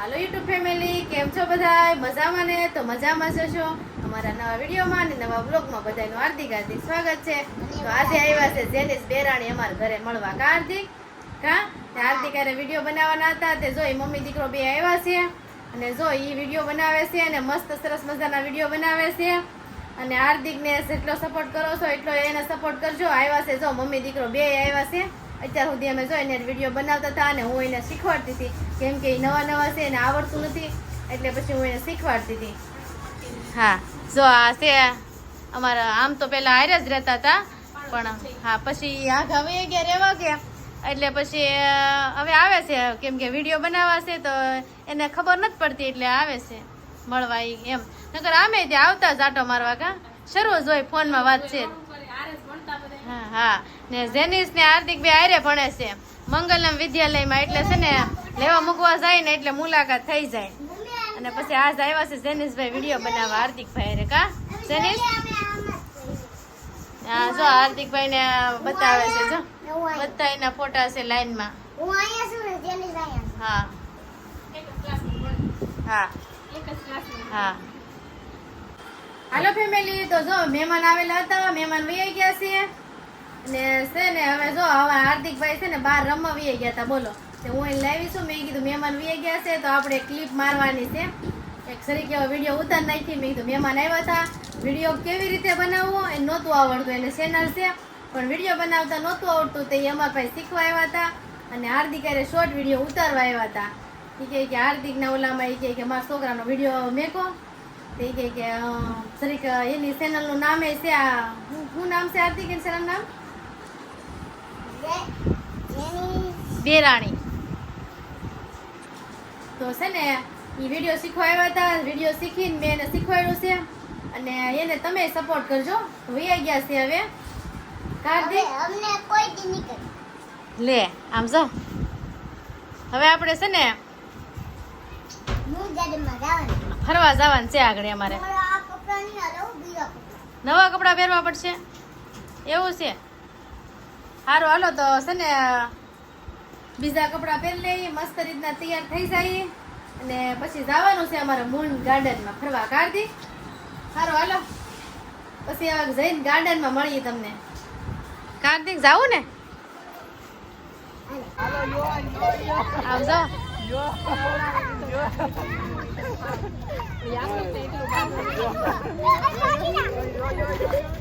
હાલો YouTube family, કેમ છો બધા મજામાં ને? તો મજામાં જ છો અમારા નવા વિડીયોમાં અને નવા બ્લોગમાં બધાનું હાર્દિક હાર્દિક સ્વાગત છે. તો આજે આવ્યા છે જેનિસ બેરાણી અમારા ઘરે મળવા કા હાર્દિક? કા? હાર્દિક હારે વીડિયો બનાવવાના હતા. તે જો એ મમ્મી દીકરો બે આવ્યા છે અને જો એ વીડિયો બનાવે છે અને મસ્ત સરસ મજાના વીડિયો બનાવે છે. અને હાર્દિકને જેટલો સપોર્ટ કરો છો એટલો એને સપોર્ટ કરજો. આવ્યા છે જો મમ્મી દીકરો બે આવ્યા છે. અત્યાર સુધી અમે જો એને વીડિયો બનાવતા હતા અને હું એને શીખવાડતી હતી. કેમ કે એ નવા નવા છે એને આવડતું નથી, એટલે પછી હું એને શીખવાડતી હતી. હા, જો આ છે, અમારા આમ તો પહેલાં હારે જ રહેતા હતા, પણ હા, પછી આ ગાવે ગયા રહેવા ગયા. એટલે પછી હવે આવે છે, કેમ કે વીડિયો બનાવવા છે તો એને ખબર નથી પડતી એટલે આવે છે, મળવા એમ. નકર આમે ત્યાં આવતા જ આટો મારવા કા? શરૂ જ હોય ફોનમાં વાત છે. હા હા. ને જેનિસ ને હાર્દિક બે હારે ભણે છે. મંગલમ વિદ્યાલયમાં એટલે છે ને લેવા મૂકવા જાય ને એટલે મુલાકાત થઈ જાય. અને પછી આજ આવ્યા છે જેનિસભાઈ વીડિયો બનાવવા હાર્દિકભાઈ રે કા? જેનિસ? હા જો હાર્દિકભાઈ ને બતાવે છે જો. બધા એના ફોટા છે લાઈનમાં. હું અહીંયા છું ને જેની અહીંયા. હા. હા. હા. હાલો ફેમિલી તો જો, મહેમાન આવેલા હતા. મહેમાન વૈયા ગયા છે અને છે ને, હવે જો, હવે હાર્દિકભાઈ છે ને બહાર રમવા વૈયા ગયા હતા. બોલો. તે હું એને લાવી છું. મેં કીધું, મહેમાન વૈયા ગયા છે, તો આપણે ક્લિપ મારવાની છે. એક સરીકે વીડિયો ઉતાર નાખી. મેં કીધું, મહેમાન આવ્યા હતા. વીડિયો કેવી રીતે બનાવવો? એ નહોતું આવડતું. એને ચેનલ છે. પણ વીડિયો બનાવતા નહોતું આવડતું. તે અમારા પાસે શીખવા આવ્યા હતા. અને હાર્દિક અરે શોર્ટ વીડિયો ઉતારવા આવ્યા હતા. એ કહે કે, હાર્દિકના ઓલામાં એ કહે કે, મારા છોકરાનો વીડિયો મેકો. તે કે અ, જરીક એની ચેનલનું નામ એ છે આ શું- નામ છે આરતી કે ચેનલ નામ? બેરાણી. તો છે ને એ વીડિયો શીખવા આવ્યા હતા વીડિયો શીખીને મેં એને શીખવાડ્યું છે. અને એને તમે સપોર્ટ કરજો. વૈયા ગયા છે હવે. કાર્તિક? અમને કોઈ દી લે આમ જો. હવે આપણે છે ને હું ગાડીમાં જવાનું ફરવા જવાનું છે આગળ અમારે. નવા કપડાં પહેરવા પડશે? એવું છે? સારું હાલો તો છે ને બીજા કપડાં પહેરી લઈએ મસ્ત રીતના તૈયાર થઈ જાય. અને પછી જવાનું છે અમારે મૂન ગાર્ડનમાં ફરવા કાઢી સારું હાલો. પછી જઈને ગાર્ડનમાં મળીએ તમને. કાર્તિક જાવું ને? આવજો.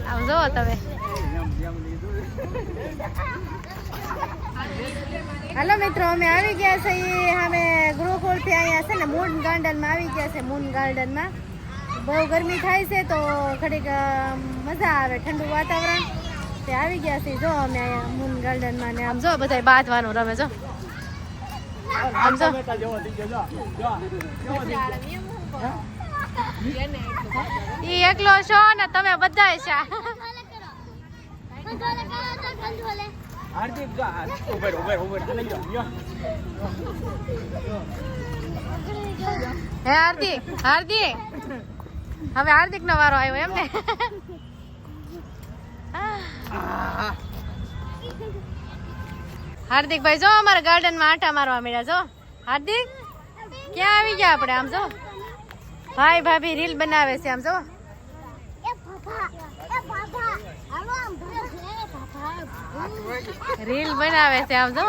આમ જાઓ તમે. હાલો મિત્રો અમે આવી ગયા છે ઈ અમે ગુરુકુળથી અહીંયા છે ને મૂન ગાર્ડનમાં આવી ગયા છે મૂન ગાર્ડનમાં. બહુ ગરમી થાય છે તો ઘડીક મજા આવે ઠંડુ વાતાવરણ. તે આવી ગયા છે જો અમે અહીંયા મૂન ગાર્ડનમાં ને આમ જો બધા બાંધવાનું રમે જો. આમ ઈ એકલો છો ને તમે બધા છે. હાર્દિક ઉભર ઉભેર ઉભેર. લઈ જાઓ હે હાર્દિક હાર્દિક. હવે હાર્દિક નો વારો આવ્યો એમ ને હાર્દિક ભાઈ જો અમારા ગાર્ડનમાં આટા મારવા મળ્યા જો. હાર્દિક ક્યાં આવી ગયા આપણે આમ જો? ભાઈ ભાભી રીલ બનાવે છે આમ જો. રીલ બનાવે છે આમ જો.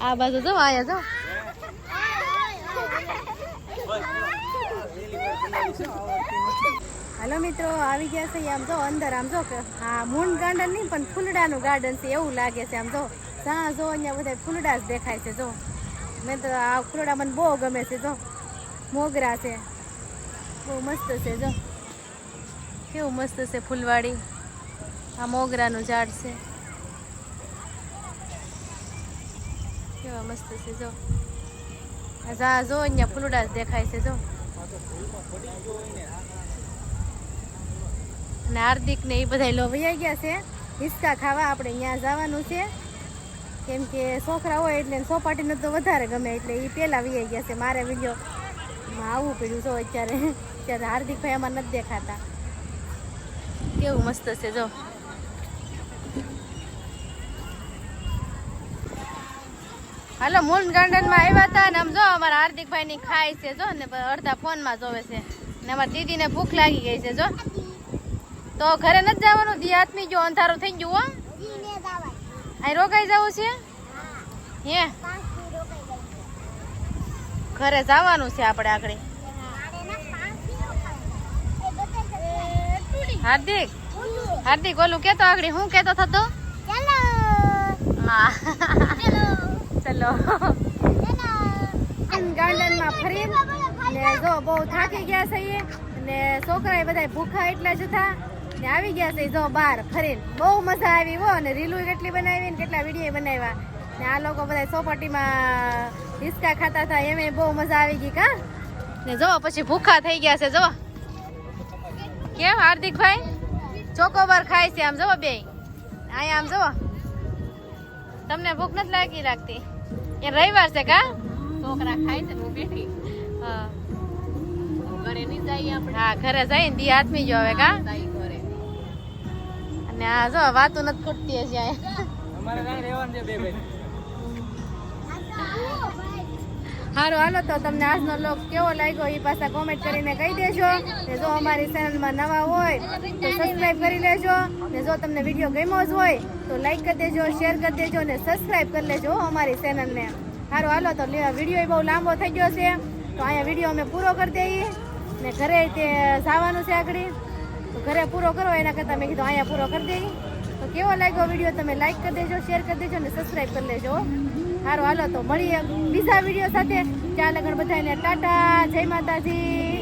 આ બાજુ જો આયા જો. હાલો મિત્રો, આવી ગયા છે આમ જો અંદર, આમ જો હા, મૂન ગાર્ડન નહીં, પણ ફૂલડાનું ગાર્ડન છે એવું લાગે છે આમ જો. ત્યાં જો અહીંયા બધા ફૂલડા જ દેખાય છે જો. મેં તો આ ફૂલડા મને બહુ ગમે છે જો. મોગરા છે. બહુ મસ્ત છે જો. કેવું મસ્ત છે ફૂલવાડી. આ મોગરાનું ઝાડ છે. કેવા મસ્ત છે જો. જા જો અહીંયા ફૂલડા જ દેખાય છે જો. અને હાર્દિક ને એ બધા લોભાઈ ગયા છે. હિસકા ખાવા આપણે અહીંયા જવાનું છે. કેમ કે છોકરા હોય એટલે સોપાટીનું તો વધારે ગમે, એટલે એ પહેલાં વહી ગયા છે. મારે વીડિયો આવવું પડ્યું છો અત્યારે. અત્યારે હાર્દિકભાઈ આમાં નથી દેખાતા. કેવું મસ્ત છે, જો. હાલો, મૂન ગાર્ડનમાં આવ્યા હતા ને આમ જો અમારા હાર્દિકભાઈની ખાય છે, જો, ને અડધા ફોનમાં જોવે છે. ને અમારા દીદીને ભૂખ લાગી ગઈ છે, જો. તો ઘરે નથી જવાનું? દી આત્મી જો અંધારું થઈ ગયું હો અહીં રોકાઈ જવું છે? હે? ઘરે જવાનું છે આપણે આગળ. એ હાર્દિક હાર્દિક, ઓલું કેતો આગળ, હું કેતો થતો? ચલો. ગાર્ડનમાં ફરી ને જો બહુ થાકી ગયા છે ઈ. ને છોકરા બધા ભૂખા એટલા જ હતા. ને આવી ગયા છે જો બાર ફરીને. બહુ મજા આવી હો ને રીલું કેટલી બનાવી ને કેટલા વીડિયો બનાવ્યા. ને આ લોકો બધા ચોપાટીમાં હિસકા ખાતા હતા એમે બહુ મજા આવી ગઈ કા? ને જો પછી ભૂખા થઈ ગયા છે જો. કેમ હાર્દિકભાઈ? ચોકોબાર ખાય છે આમ જો બે. અહીંયા આમ જો. તમને ભૂખ નથી લાગી લાગતી? એ રવિવાર છે કા? છોકરા ખાય છે હું બેઠી. હા. ઘરે નહીં જઈએ આપણે. હા ઘરે જઈને દી આત્મી જો હવે કા? અને આ જો વાતો નથી ખૂટતી હજી અમારે કાંઈ રહેવાનું છે બે ભાઈ. સારું હાલો તો તમને આજનો લોક કેવો લાગ્યો એ પાછા કોમેન્ટ કરીને કહી દેજો. ને જો અમારી ચેનલમાં નવા હોય તો સબસ્ક્રાઇબ કરી લેજો. ને જો તમને વીડિયો ગમ્યો જ હોય તો લાઈક કરી દેજો શેર કરી દેજો ને સબસ્ક્રાઇબ કરી લેજો અમારી ચેનલને સારું હાલો તો વીડિયો બહુ લાંબો થઈ ગયો છે. તો અહીંયા વીડિયો અમે પૂરો કરી દઈએ. ને ઘરે તે જવાનું છે આગળ. ઘરે પૂરો કરો, એના કરતાં મેં કીધું અહીંયા પૂરો કરી દઈએ તો કેવો લાગ્યો વીડિયો? તમે લાઈક કરી દેજો શેર કરી દેજો અને સબસ્ક્રાઇબ કરી લેજો. સારું, હાલો, તો મળીએ બીજા વીડિયો સાથે. ત્યાં લગન બધાને ટાટા, જય માતાજી.